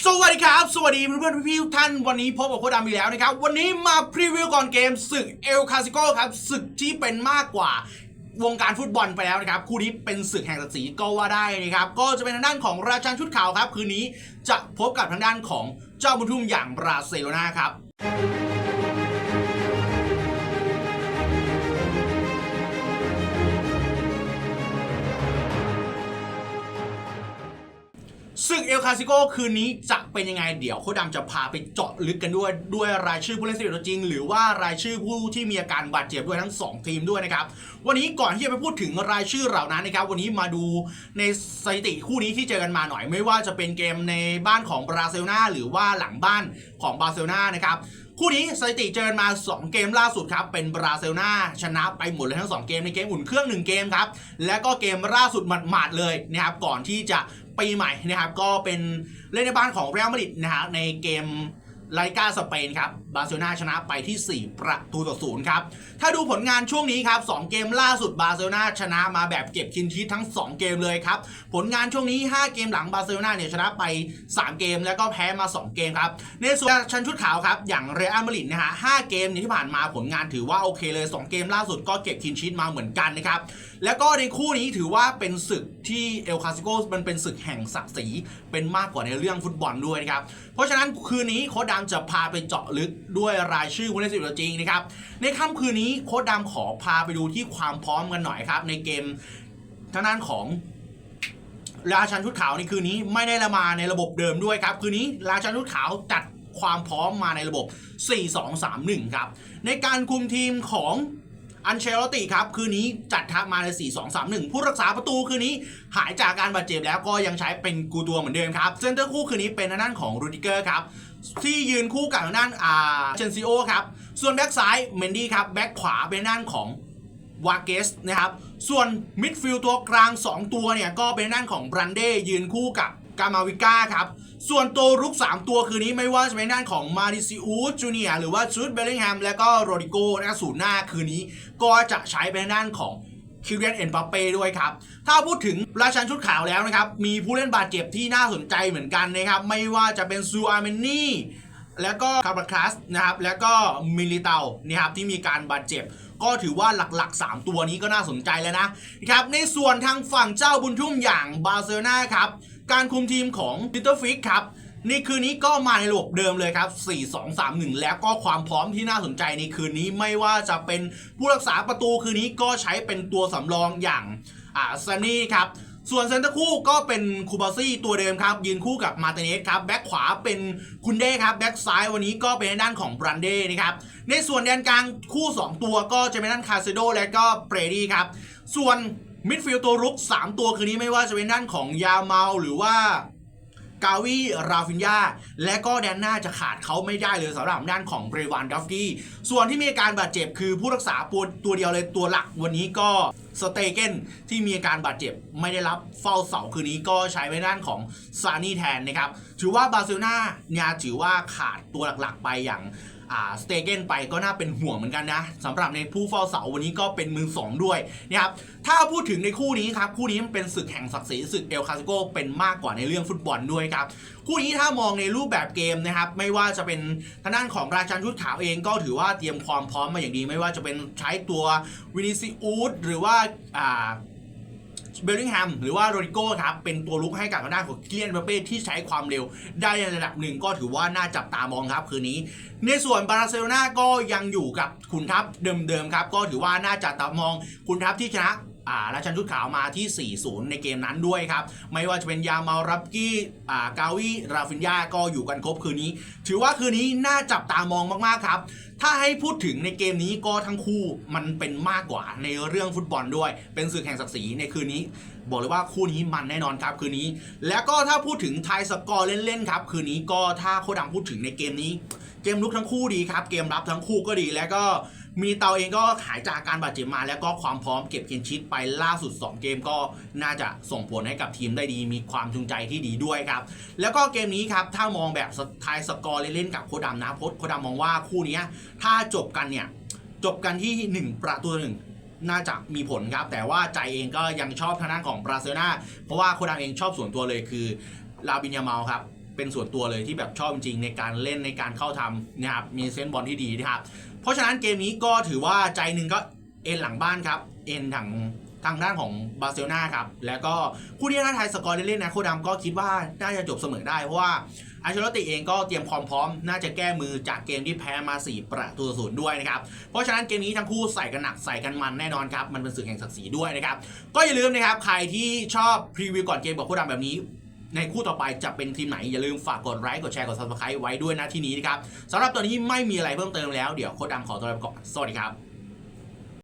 สวัสดีครับ สวัสดีเพื่อนๆพี่ๆทุกท่านวันนี้พบกับโคดามีแล้วนะครับ วันนี้มาพรีวิวก่อนเกมศึกเอลคาสิโกครับศึกที่เป็นมากกว่าวงการฟุตบอลไปแล้วนะครับ คู่นี้เป็นศึกแห่งศักดิ์ศรีก็ว่าได้นะครับ ก็จะเป็นทางด้านของราชันชุดขาวครับ คืนนี้จะพบกับทางด้านของเจ้าบุญทุ่มอย่างบราเซโลนาครับ ลคาซิโกคืนนี้จะเป็นยังไงเดี๋ยวโคชดำจะพาไปเจาะลึกกันด้วยด้วยรายชื่อผู้เล่นสิบเอ็ดตัวจริง หรือว่ารายชื่อผู้ที่มีอาการบาดเจ็บด้วยทั้ง 2 ทีมด้วยนะครับ วันนี้ก่อนที่จะไปพูดถึงรายชื่อเหล่านั้นนะครับ วันนี้มาดูในสถิติคู่นี้ที่เจอกันมาหน่อย ไม่ว่าจะเป็นเกมในบ้านของบราเซลนาหรือว่าหลังบ้านของบราเซลนานะครับคู่นี้สถิติเจอกันมา 2 เกมล่าสุดครับ เป็นบราเซลนาชนะไปหมดเลยทั้ง 2 เกมในเกมอุ่นเครื่อง 1 เกมครับ และก็เกมล่าสุดหมาดๆเลยนะครับก่อนที่จะ ปีใหม่นะครับ ก็เป็นเล่นในบ้านของเรอัลมาดริดนะฮะในเกมลาลิกาสเปนครับ บาร์เซโลนาชนะไปที่ 4 ประตูต่อศูนย์ครับ ถ้าดูผลงานช่วงนี้ครับ 2 เกมล่าสุดบาร์เซโลนาชนะมาแบบเก็บคินชีททั้ง 2 เกมเลยครับ ผลงานช่วงนี้ 5 เกมหลังบาร์เซโลนาเนี่ยชนะไป 3 เกมแล้วก็แพ้มา 2 เกมครับ ในส่วนชั้นชุดขาวครับ อย่างเรอัลมาดริดนะฮะ5เกมนี้ที่ผ่านมาผลงานถือว่าโอเคเลย 2 เกมล่าสุดก็เก็บคินชีทมาเหมือนกันนะครับ แล้วก็ในคู่นี้ถือว่าเป็นศึกที่เอลคาซิโกมันเป็นศึกแห่งศักดิ์ศรีเป็นมากกว่าในเรื่องฟุตบอลด้วยนะครับ เพราะฉะนั้นคืนนี้โค้ชดำจะพาไปเจาะลึกด้วยรายชื่อผู้เล่นสิบตัวจริงนะครับ ในค่ำคืนนี้โค้ชดำขอพาไปดูที่ความพร้อมกันหน่อยครับ ในเกมทางด้านของราชันชุดขาวในคืนนี้ไม่ได้ละมาในระบบเดิมด้วยครับคืนนี้ราชันชุดขาวจัดความพร้อมมาในระบบ 4-2-3-1 ครับ ในการคุมทีมของ อันเชลติครับ คืนนี้จัดทัพมาใน 4-2-3-1 ผู้รักษาประตูคืนนี้หายจากการบาดเจ็บแล้วก็ยังใช้เป็นกูตัวเหมือนเดิมครับเซนเตอร์คู่คืนนี้เป็นทางด้านของรูดิเกอร์ครับที่ยืนคู่กับทางด้านอ่าเชนซิโอครับส่วนแบ็กซ้ายเมนดี้ครับแบ็กขวาเป็นทางด้านของวาเกสนะครับส่วนมิดฟิลด์ตัวกลาง 2 ตัวเนี่ยก็เป็นด้านของบรันเดยืนคู่กับกามาวิก้าครับ ส่วนตัวรุก 3 ตัวคืนนี้ไม่ว่าจะเป็นด้านของมาริซิอูจูเนียหรือว่าจูดเบลลิงแฮมและก็โรดิโกนะศูนย์หน้าคืนนี้ ก็จะใช้เป็นด้านของคิวเรียนเอ็นปาเป้ด้วยครับ ถ้าพูดถึงราชันชุดขาวแล้วนะครับ มีผู้เล่นบาดเจ็บที่น่าสนใจเหมือนกันนะครับ ไม่ว่าจะเป็นซูอาร์เมนนี่แล้วก็คาร์บาคลาสนะครับ แล้วก็มิลิเตานะครับที่มีการบาดเจ็บ ก็ถือว่าหลักๆ 3 ตัวนี้ก็น่าสนใจแล้วนะครับ ในส่วนทางฝั่งเจ้าบุญทุ่มอย่างบาร์เซโลนาครับ การคุมทีมของดิเตอร์ฟิกครับในคืนนี้ก็มาในระบบเดิมเลยครับ 4-2-3-1 แล้วก็ความพร้อมที่น่าสนใจในคืนนี้ไม่ว่าจะเป็นผู้รักษาประตูคืนนี้ก็ใช้เป็นตัวสำรองอย่างอ่าซันนี่ครับ ส่วนเซนเตอร์คู่ก็เป็นคูบาซี่ตัวเดิมครับ ยืนคู่กับมาร์ติเนสครับ แบ็คขวาเป็นคุณเด้ครับ แบ็คซ้ายวันนี้ก็เป็นด้านของบรันเด้นะครับ ในส่วนแดนกลางคู่ 2 ตัวก็จะเป็นด้านคาเซโดและก็เปรดี้ครับ ส่วน มิดฟิลด์ตัวรุก 3 ตัวคืนนี้ไม่ว่าจะเป็นด้านของยาเมาหรือว่ากาวีราฟินยาและก็แดนหน้าจะขาดเขาไม่ได้เลยสำหรับด้านของเบรวานดอฟกี้ส่วนที่มีอาการบาดเจ็บคือผู้รักษาตัวตัวเดียวเลยตัวหลักวันนี้ก็สเตเกนที่มีอาการบาดเจ็บไม่ได้รับเฝ้าเสาคืนนี้ก็ใช้ไว้ด้านของซานี่แทนนะครับ ถือว่าบาร์เซโลนาเนี่ยถือว่าขาดตัวหลักๆไปอย่าง อ่าสเตเกนไปก็น่าเป็นห่วงเหมือนกันนะสำหรับในผู้เฝ้าเสาวันนี้ก็เป็นมือสองด้วยนะครับถ้าพูดถึงในคู่นี้ครับคู่นี้มันเป็นศึกแห่งศักดิ์ศรีศึกเอลคาซิโกเป็นมากกว่าในเรื่องฟุตบอลด้วยครับคู่นี้ถ้ามองในรูปแบบเกมนะครับไม่ว่าจะเป็นทางด้านของราชันชุดขาวเองก็ถือว่าเตรียมความพร้อมมาอย่างดี ไม่ว่าจะเป็นใช้ตัววินิซิอูดหรือว่าอ่า เบลลิงแฮมหรือว่าโรดิโก้ครับเป็นตัวลุกให้กับทางด้านของเคียนเบเป้ที่ใช้ความเร็ว ได้ในระดับหนึ่งก็ถือว่าน่าจับตามองครับคืนนี้ ในส่วนบาร์เซโลนาก็ยังอยู่กับขุนทัพเดิมๆครับก็ถือว่าน่าจับตามองขุนทัพที่ชนะ อ่าราชันชุดขาวมาที่ 4-0 ในเกมนั้นด้วยครับ ไม่ว่าจะเป็นยามารับกี้อ่ากาวีราฟินยาก็อยู่กันครบคืนนี้ ถือว่าคืนนี้น่าจับตามองมาก ๆ ครับ ถ้าให้พูดถึงในเกมนี้ก็ทั้งคู่มันเป็นมากกว่าในเรื่องฟุตบอลด้วย เป็นศึกแห่งศักดิ์ศรีในคืนนี้ บอกเลยว่าคู่นี้มันแน่นอนครับคืนนี้ แล้วก็ถ้าพูดถึงไทยสกอร์เล่นๆครับคืนนี้ก็ถ้าโคดังพูดถึงในเกมนี้ เกมลุกทั้งคู่ดีครับ เกมรับทั้งคู่ก็ดีแล้วก็มีเตาเองก็หายจากการบาดเจ็บมา แล้วก็ความพร้อมเก็บเกนชิตไปล่าสุด 2 เกมก็น่าจะส่งผลให้กับทีมได้ดี มีความจูงใจที่ดีด้วยครับ แล้วก็เกมนี้ครับ ถ้ามองแบบไทยสกอร์เล่นๆกับโคดำนะโพสโคดำมองว่าคู่นี้ถ้าจบกันเนี่ย จบกันที่ 1 ประตูต่อหนึ่งน่าจะมีผลครับ แต่ว่าใจเองก็ยังชอบทางด้านของบราเซลนาเพราะว่าโคดามเองชอบส่วนตัวเลยคือลาบินยาเมาครับ เป็นส่วนตัวเลยที่แบบชอบจริงในการเล่นในการเข้าทำนะครับมีเซนบอลที่ดีนะครับเพราะฉะนั้นเกมนี้ก็ถือว่าใจหนึ่งก็เอ็นหลังบ้านครับเอ็นทางทางด้านของบาร์เซโลนาครับ แล้วก็ผู้ที่น่าทายสกอร์เล่นๆนะโคดำก็คิดว่าน่าจะจบเสมอได้ เพราะว่าอัลเชลติเองก็เตรียมความพร้อม น่าจะแก้มือจากเกมที่แพ้มา 4 ประตูศูนย์ด้วยนะครับ เพราะฉะนั้นเกมนี้ทั้งคู่ใส่กันหนักใส่กันมันแน่นอนครับ มันเป็นศึกแห่งศักดิ์ศรีด้วยนะครับ ก็อย่าลืมนะครับ ใครที่ชอบพรีวิวก่อนเกมกับโคดำแบบนี้ ในคู่ต่อไปจะเป็นทีมไหน อย่าลืมฝากกดไลค์กดแชร์กดซับสไครต์ไว้ด้วยนะที่นี้นะครับสำหรับตอนนี้ไม่มีอะไรเพิ่มเติมแล้วเดี๋ยวโค้ดดำขอตัวลาไปก่อนสวัสดีครับ